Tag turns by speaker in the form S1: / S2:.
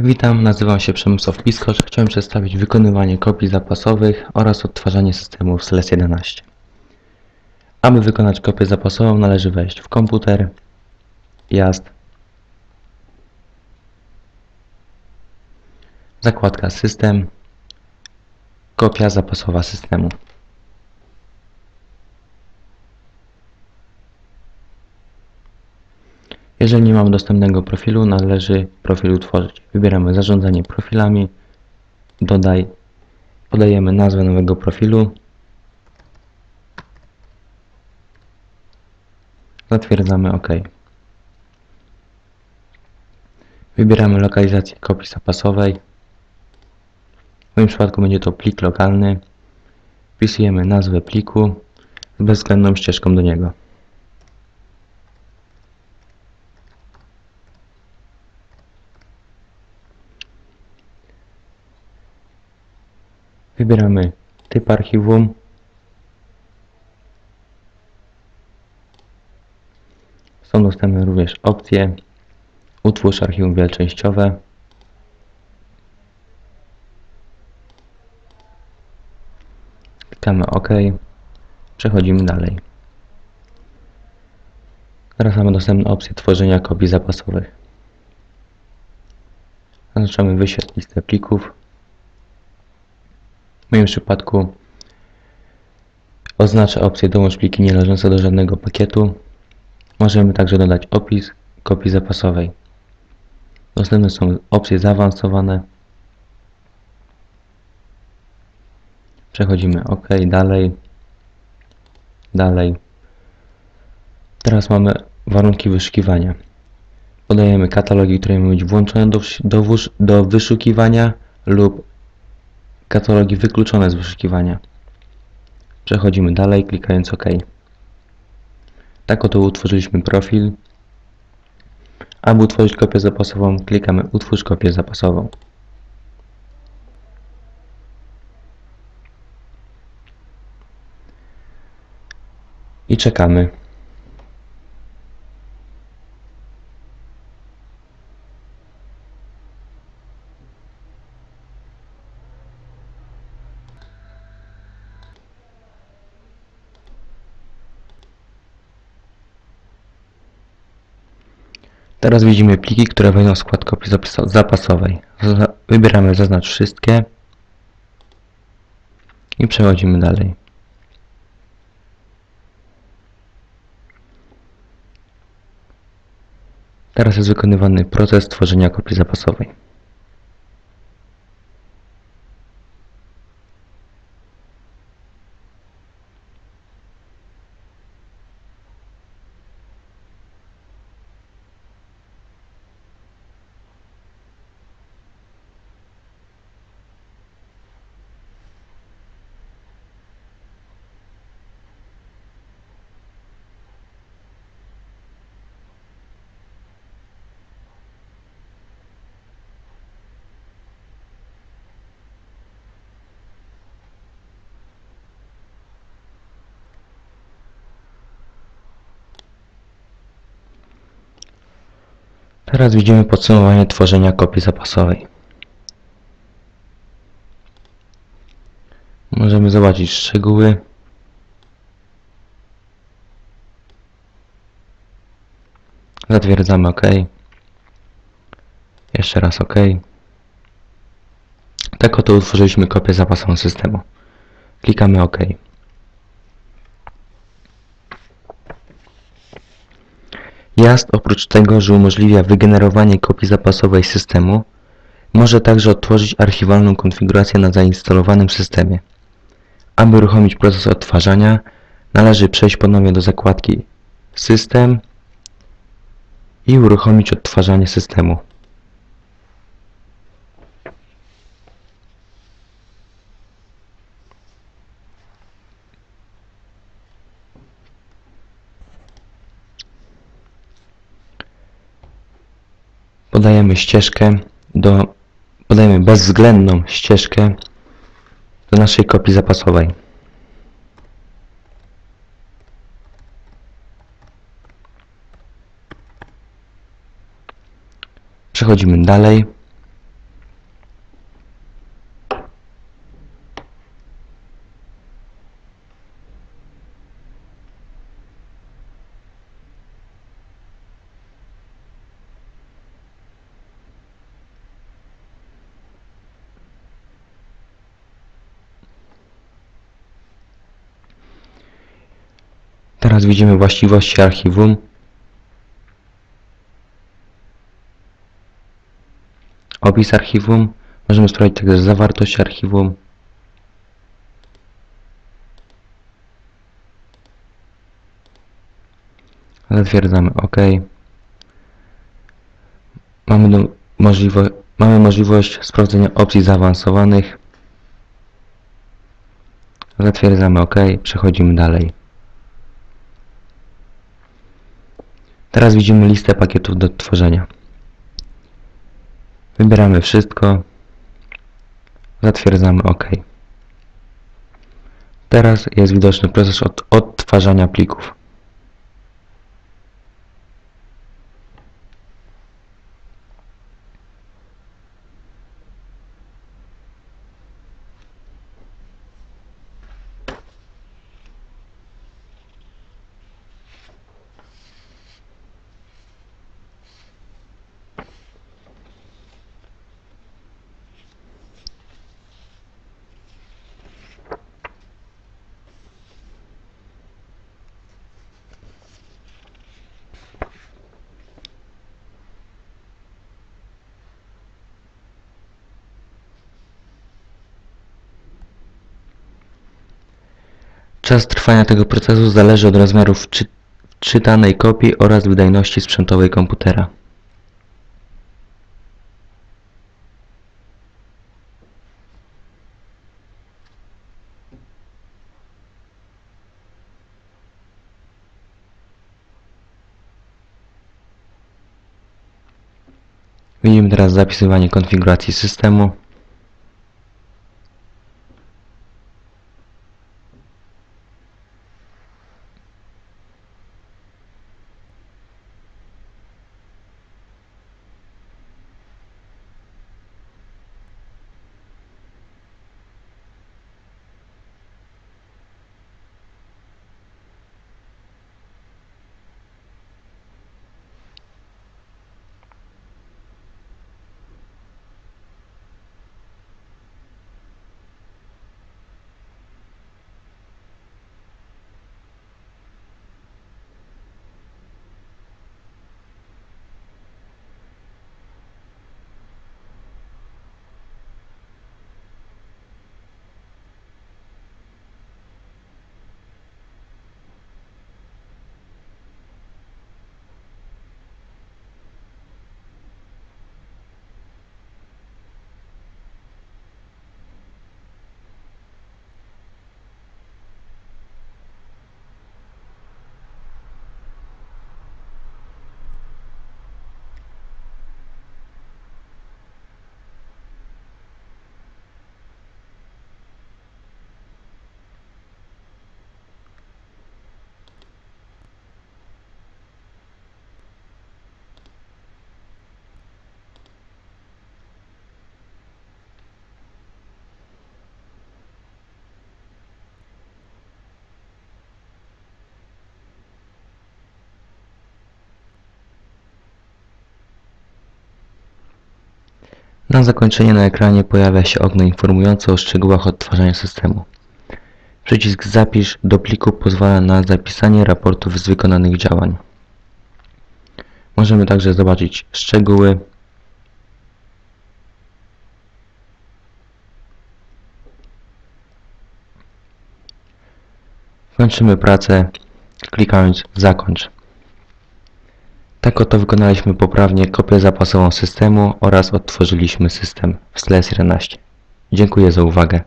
S1: Witam, nazywam się Przemysław Piskocz. Chciałem przedstawić wykonywanie kopii zapasowych oraz odtwarzanie systemu w SLES 11. Aby wykonać kopię zapasową należy wejść w komputer, jazd, zakładka system, kopia zapasowa systemu. Jeżeli nie mamy dostępnego profilu, należy profil utworzyć. Wybieramy zarządzanie profilami, dodaj, podajemy nazwę nowego profilu, zatwierdzamy OK. Wybieramy lokalizację kopii zapasowej. W moim przypadku będzie to plik lokalny. Wpisujemy nazwę pliku z bezwzględną ścieżką do niego. Wybieramy typ archiwum. Są dostępne również opcje Utwórz archiwum wieloczęściowe. Klikamy OK. Przechodzimy dalej. Teraz mamy dostępne opcje tworzenia kopii zapasowych. Zaznaczamy wyświetl listę plików. W moim przypadku oznaczę opcję dołącz pliki nie należące do żadnego pakietu. Możemy także dodać opis kopii zapasowej. Dostępne są opcje zaawansowane. Przechodzimy OK, dalej, dalej. Teraz mamy warunki wyszukiwania. Podajemy katalogi, które mają być włączone do, do, do wyszukiwania lub katalogi wykluczone z wyszukiwania. Przechodzimy dalej, klikając OK. Tak oto utworzyliśmy profil. Aby utworzyć kopię zapasową, klikamy Utwórz kopię zapasową. I czekamy. Teraz widzimy pliki, które wejdą w skład kopii zapasowej. Wybieramy zaznacz wszystkie i przechodzimy dalej. Teraz jest wykonywany proces tworzenia kopii zapasowej. Teraz widzimy podsumowanie tworzenia kopii zapasowej. Możemy zobaczyć szczegóły. Zatwierdzamy OK. Jeszcze raz OK. Tak oto utworzyliśmy kopię zapasową systemu. Klikamy OK. Jazd oprócz tego, że umożliwia wygenerowanie kopii zapasowej systemu, może także odtworzyć archiwalną konfigurację na zainstalowanym systemie. Aby uruchomić proces odtwarzania, należy przejść ponownie do zakładki System i uruchomić odtwarzanie systemu. Podajemy ścieżkę do podajemy bezwzględną ścieżkę do naszej kopii zapasowej. Przechodzimy dalej. Teraz widzimy właściwości archiwum. Opis archiwum. Możemy sprawdzić także zawartość archiwum. Zatwierdzamy OK. Mamy, do, możliwo, mamy możliwość sprawdzenia opcji zaawansowanych. Zatwierdzamy OK. Przechodzimy dalej. Teraz widzimy listę pakietów do odtworzenia. Wybieramy wszystko. Zatwierdzamy OK. Teraz jest widoczny proces od odtwarzania plików. Czas trwania tego procesu zależy od rozmiarów czy czytanej kopii oraz wydajności sprzętowej komputera. Widzimy teraz zapisywanie konfiguracji systemu. Na zakończenie na ekranie pojawia się okno informujące o szczegółach odtwarzania systemu. Przycisk Zapisz do pliku pozwala na zapisanie raportów z wykonanych działań. Możemy także zobaczyć szczegóły. Kończymy pracę klikając Zakończ. Tak oto wykonaliśmy poprawnie kopię zapasową systemu oraz odtworzyliśmy system w SLES 11. Dziękuję za uwagę.